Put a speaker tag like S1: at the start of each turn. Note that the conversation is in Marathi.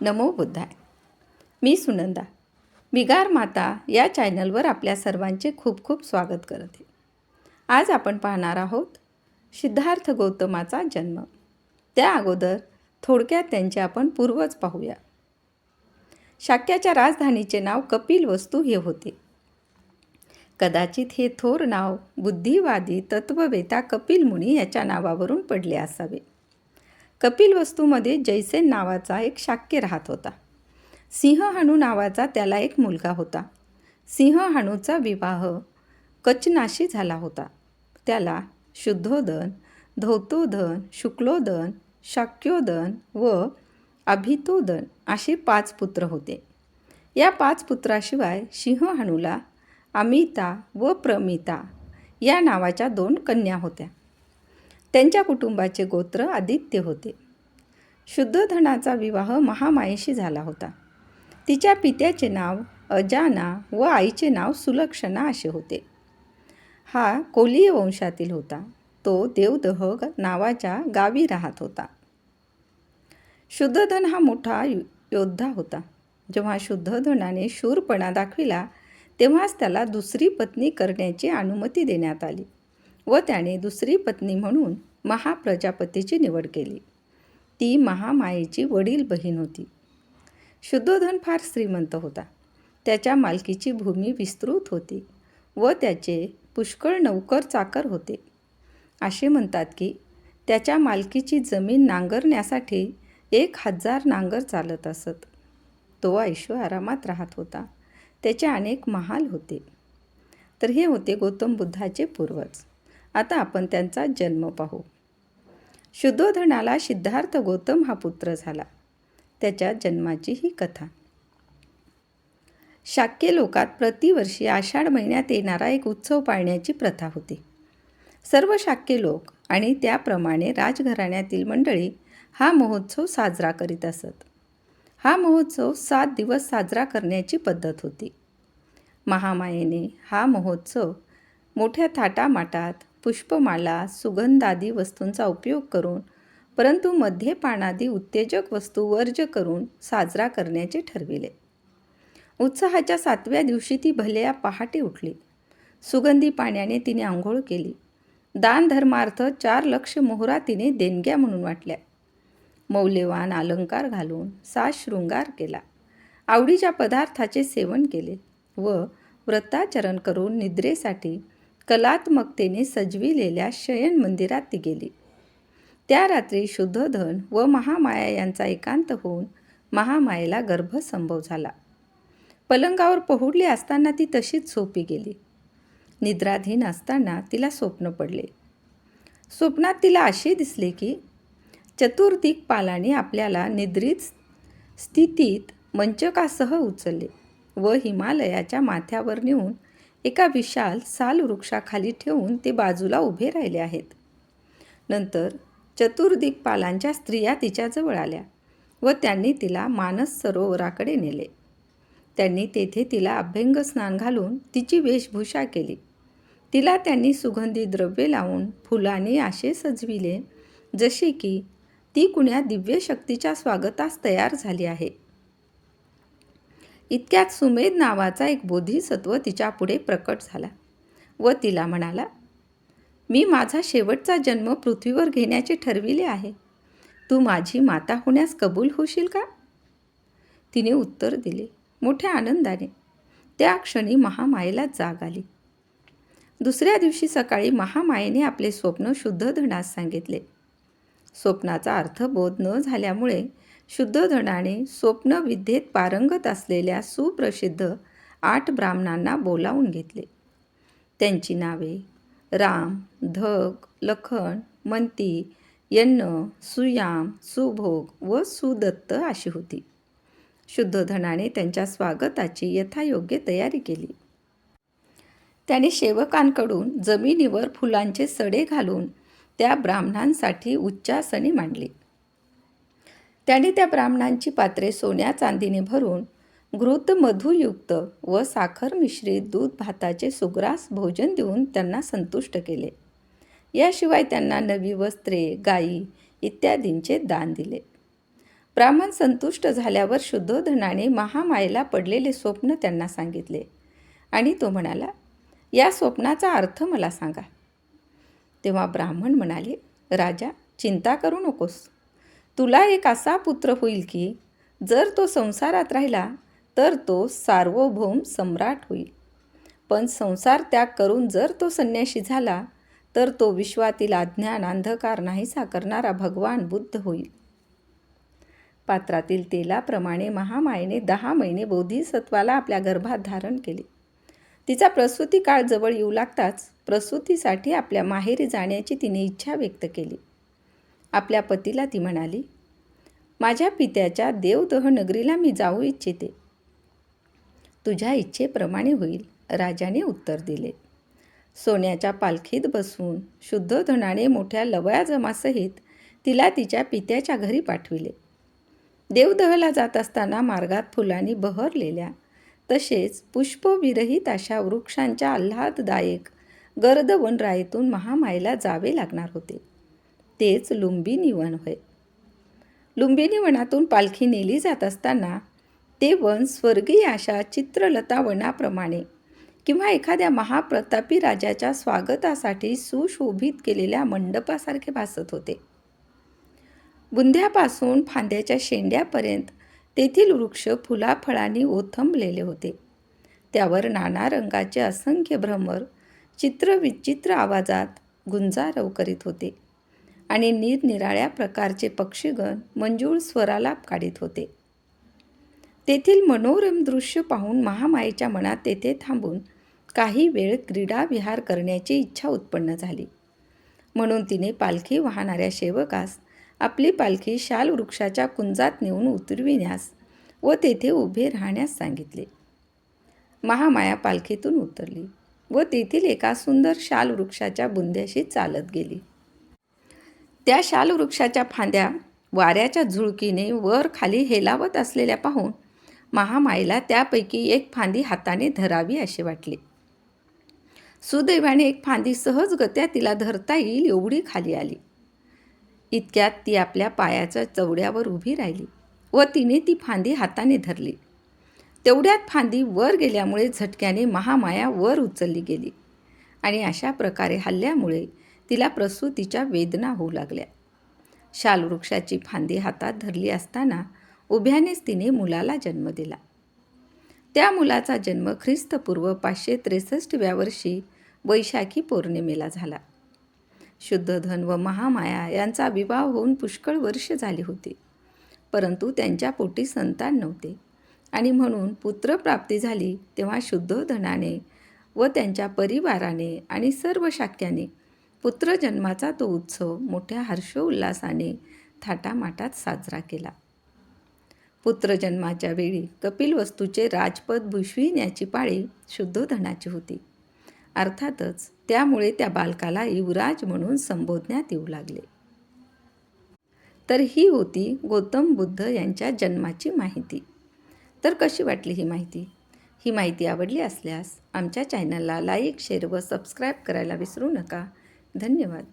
S1: नमो बुद्धाय. मी सुनंदा. मिगार माता या चॅनलवर आपल्या सर्वांचे खूप खूप स्वागत करते. आज आपण पाहणार आहोत सिद्धार्थ गौतमाचा जन्म. त्या अगोदर थोडक्यात त्यांचे आपण पूर्वज पाहूया. शाक्याच्या राजधानीचे नाव कपिल वस्तू हे होते. कदाचित हे थोर नाव बुद्धिवादी तत्ववेता कपिल मुनी याच्या नावावरून पडले असावे. कपिल वस्तूमध्ये जैसेन नावाचा एक शाक्य राहत होता. सिंहहानू नावाचा त्याला एक मुलगा होता. सिंहहानूचा विवाह कचनाशी झाला होता. त्याला शुद्धोदन धौतोदन शुक्लोदन शाक्योदन व अभितोदन असे पाच पुत्र होते. या पाच पुत्राशिवाय सिंहहाणूला अमिता व प्रमिता या नावाच्या दोन कन्या होत्या. त्यांच्या कुटुंबाचे गोत्र आदित्य होते. शुद्धधनाचा विवाह महामायेशी झाला होता. तिच्या पित्याचे नाव अजाना व आईचे नाव सुलक्षणा असे होते. हा कोलीय वंशातील होता. तो देवदहग नावाच्या गावी राहत होता. शुद्धधन हा मोठा योद्धा होता. जेव्हा शुद्धधनाने शूरपणा दाखविला तेव्हाच त्याला दुसरी पत्नी करण्याची अनुमती देण्यात आली व त्याने दुसरी पत्नी म्हणून महाप्रजापतीची निवड केली. ती महामायेची वडील बहीण होती. शुद्धोधन फार श्रीमंत होता. त्याच्या मालकीची भूमी विस्तृत होती व त्याचे पुष्कळ नौकर चाकर होते. असे म्हणतात की त्याच्या मालकीची जमीन नांगरण्यासाठी एक हजार नांगर चालत असत. तो ऐशो आरामात राहत होता. त्याचे अनेक महाल होते. तर हे होते गौतम बुद्धाचे पूर्वज. आता आपण त्यांचा जन्म पाहू. शुद्धोधनाला सिद्धार्थ गौतम हा पुत्र झाला. त्याच्या जन्माची ही कथा. शाक्य लोकात प्रतिवर्षी आषाढ महिन्यात येणारा एक उत्सव पाळण्याची प्रथा होती. सर्व शाक्य लोक आणि त्याप्रमाणे राजघराण्यातील मंडळी हा महोत्सव साजरा करीत असत. हा महोत्सव सात दिवस साजरा करण्याची पद्धत होती. महामायेने हा महोत्सव मोठ्या थाटामाटात पुष्पमाला सुगंधादी वस्तूंचा उपयोग करून परंतु मध्ये पानादी उत्तेजक वस्तू वर्ज करून साजरा करण्याचे ठरविले. उत्साहाच्या सातव्या दिवशी ती भल्या पहाटे उठली. सुगंधी पाण्याने तिने आंघोळ केली. दानधर्मार्थ चार लक्ष मोहरा तिने देणग्या म्हणून वाटल्या. मौल्यवान अलंकार घालून साज शृंगार केला. आवडीच्या पदार्थाचे सेवन केले व व्रताचरण करून निद्रेसाठी कलात्मकतेने सजविलेल्या शयन मंदिरात ती गेली. त्या रात्री शुद्धधन व महामाया यांचा एकांत होऊन महामायेला गर्भसंभव झाला. पलंगावर पहुडली असताना ती तशीच सोपी गेली. निद्राधीन असताना तिला स्वप्न पडले. स्वप्नात तिला असे दिसले की चतुर्दिकपालाने आपल्याला निद्रित स्थितीत मंचकासह उचलले व हिमालयाच्या माथ्यावर नेऊन एका विशाल साल वृक्षाखाली ठेवून ते बाजूला उभे राहिले आहेत. नंतर चतुर्दिकपालांच्या स्त्रिया तिच्याजवळ आल्या व त्यांनी तिला मानस सरोवराकडे नेले. त्यांनी तेथे तिला अभ्यंग स्नान घालून तिची वेशभूषा केली. तिला त्यांनी सुगंधी द्रव्ये लावून फुलाने असे सजविले जसे की ती कुण्या दिव्य शक्तीच्या स्वागतास तयार झाली आहे. इतक्यात सुमेध नावाचा एक बोधिसत्व तिच्यापुढे प्रकट झाला व तिला म्हणाला मी माझा शेवटचा जन्म पृथ्वीवर घेण्याचे ठरविले आहे. तू माझी माता होण्यास कबूल होशील का? तिने उत्तर दिले मोठ्या आनंदाने. त्या क्षणी महामायेला जाग आली. दुसऱ्या दिवशी सकाळी महामायेने आपले स्वप्न शुद्ध धनास सांगितले. स्वप्नाचा अर्थ बोध न झाल्यामुळे शुद्धधनाने स्वप्नविद्येत पारंगत असलेल्या सुप्रसिद्ध आठ ब्राह्मणांना बोलावून घेतले. त्यांची नावे राम धग लखन मंती यन्न सुयाम सुभोग व सुदत्त अशी होती. शुद्धधनाने त्यांच्या स्वागताची यथायोग्य तयारी केली. त्याने सेवकांकडून जमिनीवर फुलांचे सडे घालून त्या ब्राह्मणांसाठी उच्चासने मांडली. त्याने त्या ब्राह्मणांची पात्रे सोन्या चांदीने भरून घृत मधुयुक्त व साखर मिश्रित दूध भाताचे सुग्रास भोजन देऊन त्यांना संतुष्ट केले. याशिवाय त्यांना नवी वस्त्रे गायी इत्यादींचे दान दिले. ब्राह्मण संतुष्ट झाल्यावर शुद्धोधनाने महामायेला पडलेले स्वप्न त्यांना सांगितले आणि तो म्हणाला या स्वप्नाचा अर्थ मला सांगा. तेव्हा ब्राह्मण म्हणाले राजा चिंता करू नकोस. तुला एक असा पुत्र होईल की जर तो संसारात राहिला तर तो सार्वभौम सम्राट होईल. पण संसार त्याग करून जर तो संन्याशी झाला तर तो विश्वातील अज्ञान अंधकार नाहीसा करणारा भगवान बुद्ध होईल. पात्रातील तेलाप्रमाणे महामायेने दहा महिने बोधिसत्वाला आपल्या गर्भात धारण केले. तिचा प्रसूती काळ जवळ येऊ लागताच प्रसूतीसाठी आपल्या माहेरी जाण्याची तिने इच्छा व्यक्त केली. आपल्या पतीला ती म्हणाली माझ्या पित्याच्या देवदह नगरीला मी जाऊ इच्छिते. तुझ्या इच्छेप्रमाणे होईल. राजाने उत्तर दिले. सोन्याच्या पालखीत बसून शुद्धोधनाने मोठ्या लवया जमासहित तिला तिच्या पित्याच्या घरी पाठविले. देवदहला जात असताना मार्गात फुलांनी बहरलेल्या तसेच पुष्पविरहित अशा वृक्षांच्या आल्हाददायक गर्द वनराईतून महामायेला जावे लागणार होते. तेच लुंबिनी वन होय. लुंबिनी वनातून पालखी नेली जात असताना ते वन स्वर्गीय अशा चित्रलता वनाप्रमाणे किंवा एखाद्या महाप्रतापी राजाच्या स्वागतासाठी सुशोभित केलेल्या मंडपासारखे भासत होते. बुंध्यापासून फांद्याच्या शेंड्यापर्यंत तेथील वृक्ष फुलाफळांनी ओथंबलेले होते. त्यावर नाना रंगाचे असंख्य भ्रमर चित्रविचित्र आवाजात गुंजारव करीत होते. आणि निरनिराळ्या प्रकारचे पक्षीगण मंजूळ स्वरालाप काढीत होते. तेथील मनोरम दृश्य पाहून महामाईच्या मनात तेथे थांबून काही वेळ क्रीडा विहार करण्याची इच्छा उत्पन्न झाली. म्हणून तिने पालखी वाहणाऱ्या सेवकास आपली पालखी शाल वृक्षाच्या कुंजात नेऊन उतरविण्यास व तेथे उभे राहण्यास सांगितले. महामाया पालखीतून उतरली व तेथील एका सुंदर शाल वृक्षाच्या बुंद्याशी चालत गेली. त्या शालवृक्षाच्या फांद्या वाऱ्याच्या झुळकीने वर खाली हेलावत असलेल्या पाहून महामाईला त्यापैकी एक फांदी हाताने धरावी असे वाटले. सुदैवाने एक फांदी सहजगत्या तिला धरता येईल एवढी खाली आली. इतक्यात ती आपल्या पायाच्या चवड्यावर उभी राहिली व तिने ती फांदी हाताने धरली. तेवढ्यात फांदी वर गेल्यामुळे झटक्याने महामाया वर उचलली गेली आणि अशा प्रकारे हल्ल्यामुळे तिला प्रसूतीच्या वेदना होऊ लागल्या. शालवृक्षाची फांदी हातात धरली असताना उभ्यानेच तिने मुलाला जन्म दिला. त्या मुलाचा जन्म ख्रिस्तपूर्व पाचशे त्रेसष्टव्या वर्षी वैशाखी पौर्णिमेला झाला. शुद्धधन व महामाया यांचा विवाह होऊन पुष्कळ वर्ष झाली होती. परंतु त्यांच्या पोटी संतान नव्हते आणि म्हणून पुत्रप्राप्ती झाली तेव्हा शुद्धोधनाने व त्यांच्या परिवाराने आणि सर्व शाक्याने पुत्रजन्माचा तो उत्सव मोठ्या हर्षोल्लासाने थाटामाटात साजरा केला. पुत्रजन्माच्या वेळी कपिलवस्तूचे राजपद भुषविण्याची पाळी शुद्धोधनाची होती. अर्थातच त्यामुळे त्या बालकाला युवराज म्हणून संबोधण्यात येऊ लागले. तर ही होती गौतम बुद्ध यांच्या जन्माची माहिती. तर कशी वाटली ही माहिती? ही माहिती आवडली असल्यास आमच्या चॅनलला लाईक शेअर व सबस्क्राईब करायला विसरू नका. धन्यवाद.